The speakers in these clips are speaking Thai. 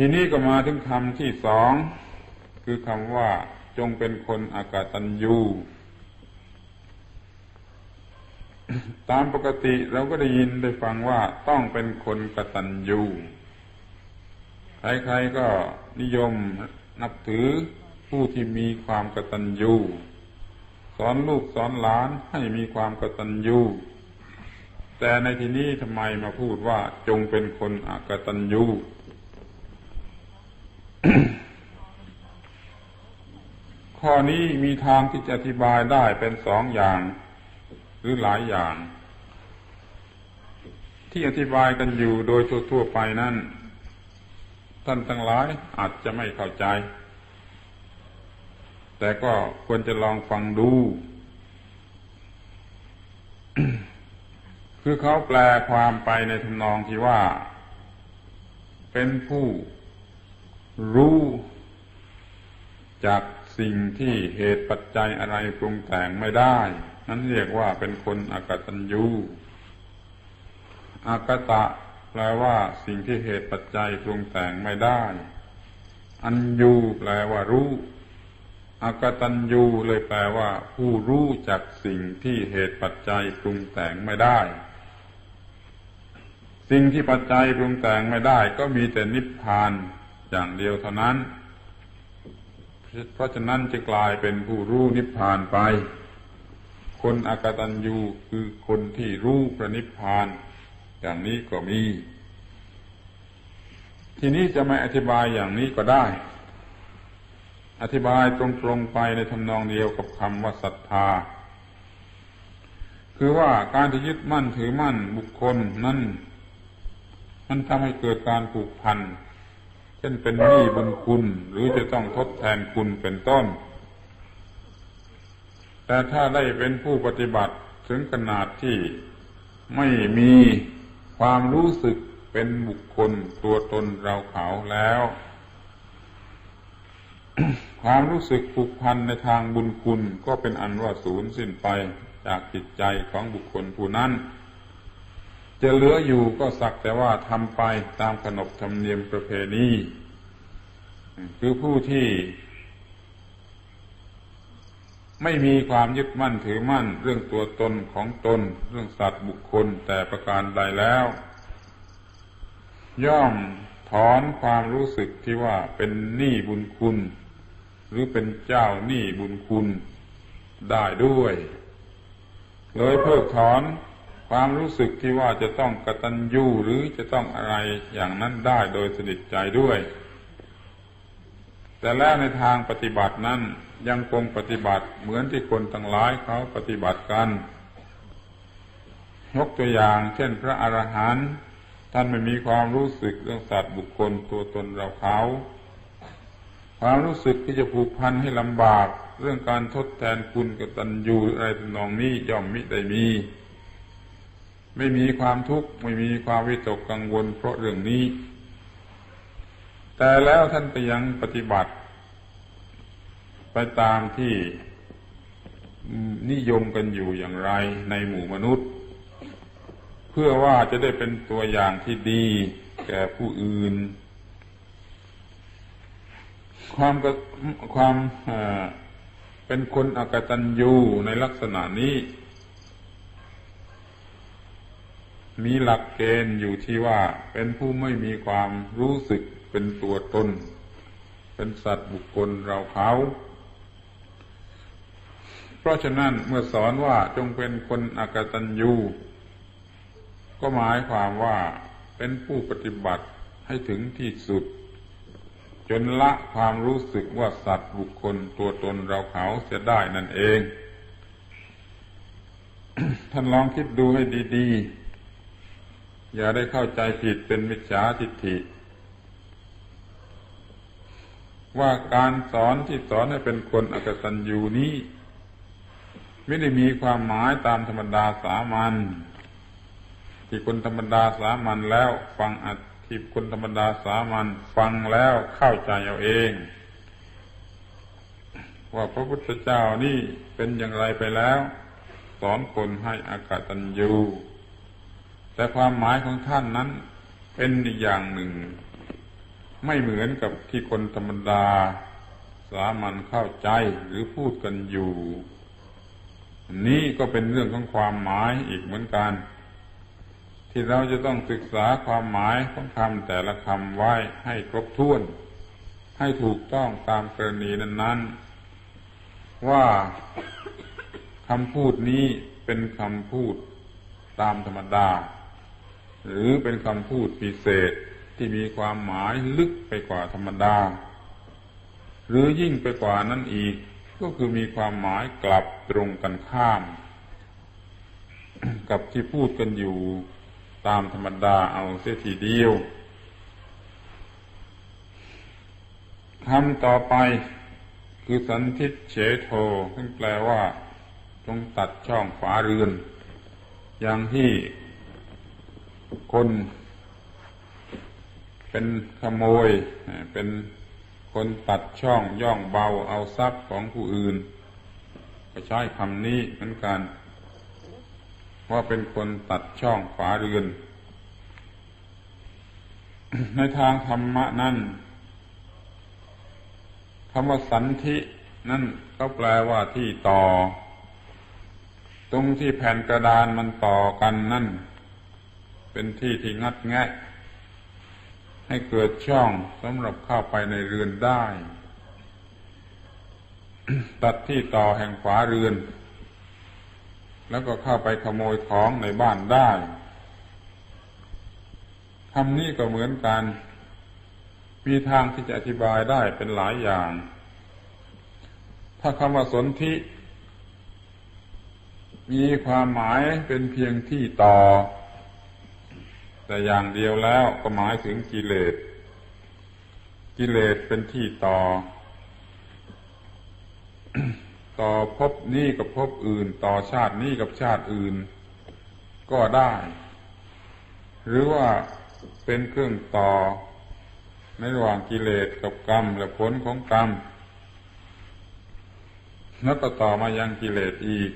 ทีนี้ก็มาถึงคำที่สองคือคำว่า จงเป็นคนอากาตัญญูตามปกติเราก็ได้ยินได้ฟังว่าต้องเป็นคนกตัญญูใครๆก็นิยมนับถือผู้ที่มีความกตัญญูสอนลูกสอนหลานให้มีความกตัญญูแต่ในที่นี้ทำไมมาพูดว่าจงเป็นคนอกตัญญู ข้อนี้มีทางที่จะอธิบายได้เป็นสองอย่าง หรือหลายอย่าง ที่อธิบายกันอยู่โดยทั่วๆไปนั้นท่านทั้งหลายอาจจะไม่เข้าใจ แต่ก็ควรจะลองฟังดู คือเขาแปลความไปในทำนองที่ว่า เป็นผู้รู้จาก สิ่งที่เหตุปัจจัยอะไรปรุงแต่งไม่ได้ นั้นเรียกว่าเป็นคนอากตัญญูอากตะแปลว่าสิ่งที่เหตุปัจจัยปรุงแต่งไม่ได้ อัญญูแปลว่ารู้อากตัญญูเลยแปลว่า ผู้รู้จากสิ่งที่เหตุปัจจัยปรุงแต่งไม่ได้ สิ่งที่ปัจจัยปรุงแต่งไม่ได้ ก็มีแต่นิพพานอย่างเดียวเท่านั้น เพราะฉะนั้นจะกลายเป็นผู้รู้นิพพานไป คนอากตัญญูคือคนที่รู้พระนิพพาน อย่างนี้ก็มี ทีนี้จะไม่อธิบายอย่างนี้ก็ได้ อธิบายตรงๆไปในทำนองเดียวกับคำว่าศรัทธา คือว่าการที่ยึดมั่นถือมั่นบุคคลนั้นมันทำให้เกิดการผูกพัน เช่นเป็นหนี้บุญคุณ หรือจะต้องทดแทนคุณเป็นต้น แต่ถ้าได้เป็นผู้ปฏิบัติถึงขนาดที่ไม่มีความรู้สึกเป็นบุคคลตัวตนเราเขาแล้ว ความรู้สึกผูกพันในทางบุญคุณก็เป็นอันว่าสูญสิ้นไปจากจิตใจของบุคคลผู้นั้น จะเหลืออยู่ก็สักแต่ว่าทำไปตามขนบธรรมเนียมประเพณีคือผู้ที่ไม่มีความยึดมั่นถือมั่น เรื่องตัวตนของตน เรื่องสัตว์บุคคลแต่ประการใดแล้ว ย่อมถอนความรู้สึกที่ว่าเป็นหนี้บุญคุณ หรือเป็นเจ้าหนี้บุญคุณได้ด้วย เลยเพิกถอน ความรู้สึกที่ว่าจะต้องกตัญญูหรือจะต้องอะไรอย่างนั้นได้โดยสนิทใจด้วย แต่แล้วในทางปฏิบัตินั้นยังคงปฏิบัติเหมือนที่คนทั้งหลายเขาปฏิบัติกันยกตัวอย่าง เช่นพระอรหันต์ท่านไม่มีความรู้สึกเรื่องสัตว์บุคคลตัวตนเราเขา ความรู้สึกที่จะผูกพันให้ลำบาก เรื่องการทดแทนคุณกตัญญูอะไรทำนองนี้ย่อมมิได้มี ไม่มีความทุกข์ไม่มีความวิตกกังวล เพราะเรื่องนี้ แต่แล้วท่านก็ยังปฏิบัติ ไปตามที่นิยมกันอยู่อย่างไรในหมู่มนุษย์ เพื่อว่าจะได้เป็นตัวอย่างที่ดีแก่ผู้อื่น ความความเป็นคนอกตัญญูในลักษณะนี้ มีหลักเกณฑ์อยู่ที่ว่าเป็นผู้ไม่มีความรู้สึกเป็นตัวตน เป็นสัตว์บุคคลเราเขา เพราะฉะนั้นเมื่อสอนว่าจงเป็นคนอากตัญญูก็หมายความว่าเป็นผู้ปฏิบัติให้ถึงที่สุด จนละความรู้สึกว่าสัตว์บุคคลตัวตนเราเขาเสียได้นั่นเอง ท่านลองคิดดูให้ดี ๆ อย่าได้เข้าใจผิดเป็นมิจฉาทิฏฐิ ว่าการสอนที่สอนให้เป็นคนอกตัญญูนี้ ไม่ได้มีความหมายตามธรรมดาสามัญที่คนธรรมดาสามัญแล้ว ฟังอธิคนธรรมดาสามัญฟังแล้วเข้าใจเอาเอง ว่าพระพุทธเจ้านี่เป็นอย่างไรไปแล้ว สอนคนให้อากตัญญู แต่ความหมายของท่านนั้นเป็นอีกอย่างหนึ่ง ไม่เหมือนกับที่คนธรรมดา สามัญเข้าใจหรือพูดกันอยู่ นี่ก็เป็นเรื่องของความหมายอีกเหมือนกัน ที่เราจะต้องศึกษาความหมายของคำแต่ละคำไว้ให้ครบถ้วน ให้ถูกต้องตามกรณีนั้น ๆ ว่าคำพูดนี้เป็นคำพูดตามธรรมดา หรือเป็นคำพูดพิเศษที่มีความหมายลึกไปกว่าธรรมดา หรือยิ่งไปกว่านั้นอีก ก็คือมีความหมายกลับตรงกันข้าม กับที่พูดกันอยู่ตามธรรมดาเอาเสียทีเดียวคำต่อไปคือสันทิษเฉโทซึ่งแปลว่าจงตัดช่องฝาเรือน อย่างที่ คนเป็นขโมย เป็นคนตัดช่องย่องเบาเอาทรัพย์ของผู้อื่น ก็ใช้คำนี้เหมือนกัน ว่าเป็นคนตัดช่องฝาเรือน ในทางธรรมะนั่นคำว่าสันธินั่นก็แปลว่าที่ต่อ ตรงที่แผ่นกระดานมันต่อกันนั่น เป็นที่ที่งัดแงะให้เกิดช่องสำหรับเข้าไปในเรือนได้ ตัดที่ต่อแห่งฝาเรือน แล้วก็เข้าไปขโมยของในบ้านได้คำนี้ก็เหมือนกัน มีทางที่จะอธิบายได้เป็นหลายอย่าง ถ้าคำว่าสนธิมีความหมายเป็นเพียงที่ต่อ แต่อย่างเดียวแล้วก็หมายถึงกิเลส กิเลสเป็นที่ต่อ ต่อพบนี้กับพบอื่น ต่อชาตินี้กับชาติอื่น ก็ได้ หรือว่าเป็นเครื่องต่อ ในระหว่างกิเลสกับกรรมและผลของกรรมแล้วก็ต่อมายังกิเลสอีก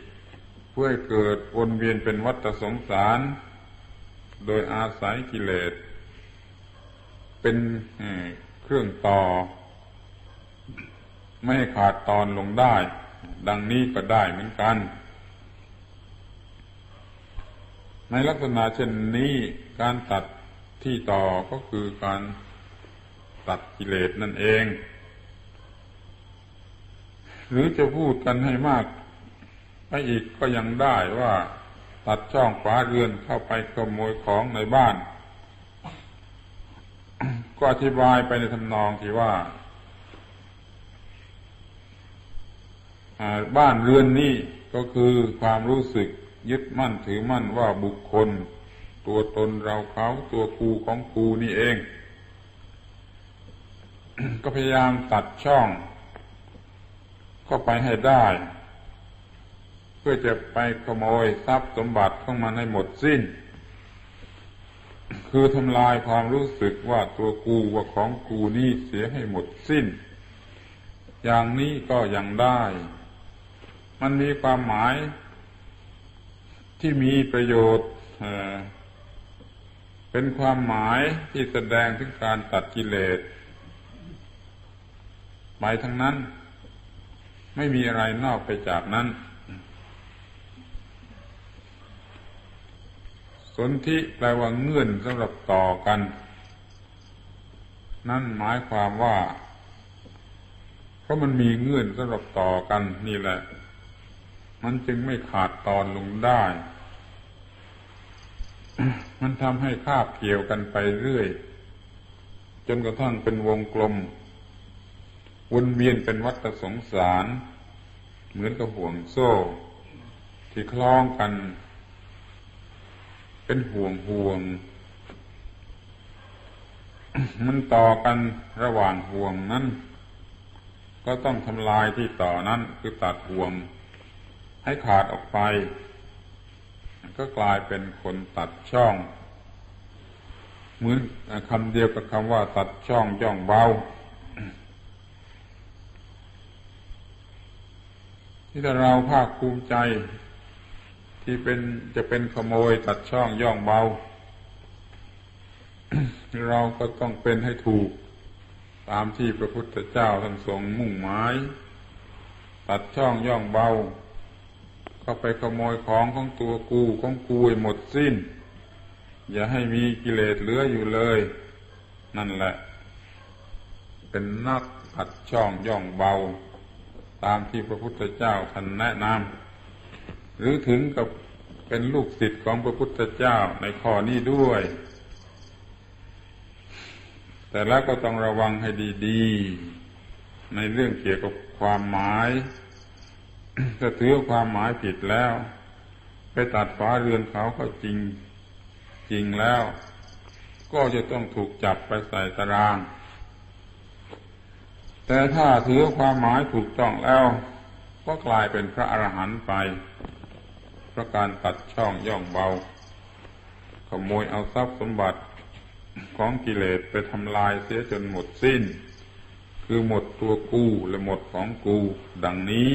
เพื่อเกิดวนเวียนเป็นวัฏสงสาร โดยอาศัยกิเลส เป็นเครื่องต่อ ไม่ให้ขาดตอนลงได้ ดังนี้ก็ได้เหมือนกัน ในลักษณะเช่นนี้การตัดที่ต่อก็คือการตัดกิเลสนั่นเอง หรือจะพูดกันให้มากไปอีกก็ยังได้ว่า ตัดช่องฝาเรือนเข้าไปขโมยของในบ้าน ก็อธิบายไปในทำนองที่ว่าบ้านเรือนนี้ก็คือความรู้สึกยึดมั่นถือมั่นว่าบุคคล ตัวตนเราเขาตัวกูของกูนี่เอง ก็พยายามตัดช่อง เข้าไปให้ได้ เพื่อจะไปขโมยทรัพย์สมบัติของมันให้หมดสิ้น คือทำลายความรู้สึกว่าตัวกูว่าของกูนี่เสียให้หมดสิ้น อย่างนี้ก็ยังได้ มันมีความหมายที่มีประโยชน์เป็นความหมายที่แสดงถึงการตัดกิเลสไปทั้งนั้น ไม่มีอะไรนอกไปจากนั้น สนธิแปลว่าเงื่อนสำหรับต่อกัน นั่นหมายความว่า เพราะมันมีเงื่อนสำหรับต่อกันนี่แหละ มันจึงไม่ขาดตอนลงได้ มันทำให้คาบเกี่ยวกันไปเรื่อย จนกระทั่งเป็นวงกลม วนเวียนเป็นวัฏสงสาร เหมือนกับห่วงโซ่ ที่คล้องกัน เป็นห่วงห่วง มันต่อกันระหว่างห่วงนั้น ก็ต้องทำลายที่ต่อนั้นคือตัดห่วง ให้ขาดออกไป ก็กลายเป็นคนตัดช่อง เหมือนคำเดียวกับคำว่าตัดช่องย่องเบาที่ถ้าเราภาคภูมิใจ ที่เป็นจะเป็นขโมยตัดช่องย่องเบา เราก็ต้องเป็นให้ถูก ตามที่พระพุทธเจ้าท่านทรงมุ่งหมาย ตัดช่องย่องเบาเข้าไปขโมยของของตัวกูของกูให้หมดสิ้น อย่าให้มีกิเลสเหลืออยู่เลย นั่นแหละ เป็นนักตัดช่องย่องเบา ตามที่พระพุทธเจ้าท่านแนะนำ หรือถึงกับเป็นลูกศิษย์ของพระพุทธเจ้าในข้อนี้ด้วย แต่แล้วก็ต้องระวังให้ดีๆ ในเรื่องเกี่ยวกับความหมายถ้าถือความหมายผิดแล้ว ไปตัดฝาเรือนเขาก็จริงจริงแล้ว ก็จะต้องถูกจับไปใส่ตาราง แต่ถ้าถือความหมายถูกต้องแล้ว ก็กลายเป็นพระอรหันต์ไป เพราะการตัดช่องย่องเบา ขโมยเอาทรัพย์สมบัติของกิเลสไปทำลายเสียจนหมดสิ้น คือหมดตัวกูและหมดของกู ดังนี้